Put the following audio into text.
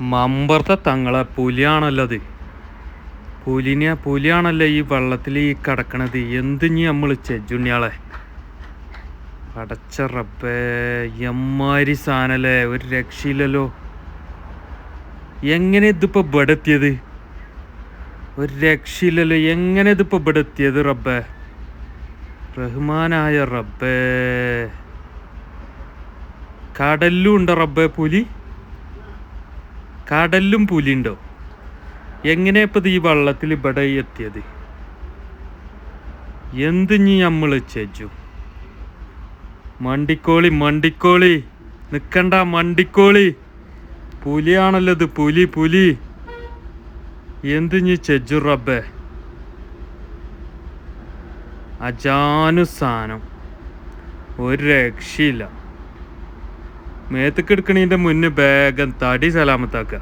മമ്പർത്തെ തങ്ങളെ പുലിയാണല്ലോ അത്. പുലിനെ പുലിയാണല്ലോ ഈ വെള്ളത്തിൽ ഈ കിടക്കണത്. എന്തിഞ്ഞി നമ്മൾ ചെജുണ്ണിയാളെ പടച്ച റബ്ബേ എമ്മാരി സാധനല്ലേ ഒരു രക്ഷയില്ലല്ലോ. എങ്ങനെ ഇതിപ്പോ ബെടെത്തിയത് ഒരു രക്ഷയില്ലല്ലോ എങ്ങനെ ഇതിപ്പോ ബെടെത്തിയത് റബ്ബേ? റഹ്മാനായ റബ്ബേ. കടലിലും ഉണ്ടോ റബ്ബേ പുലി? കടലിലും പുലി ഉണ്ടോ എങ്ങനെ ഇപ്പൊ ഈ വള്ളത്തിൽ ഇവിടെ എത്തിയത്? എന്ത് നീ നമ്മൾ ചേച്ചു മണ്ടിക്കോളി മണ്ടിക്കോളി നിൽക്കണ്ട മണ്ടിക്കോളി. പുലിയാണല്ലോ ഇത് പുലി പുലി. എന്തിഞ്ഞി ചെജു റബ്ബേ? അജാനു സാധനം ഒരു രക്ഷയില്ല. മേത്തക്ക് എടുക്കണതിന്റെ മുന്നേ വേഗം തടി സലാമത്താക്കുക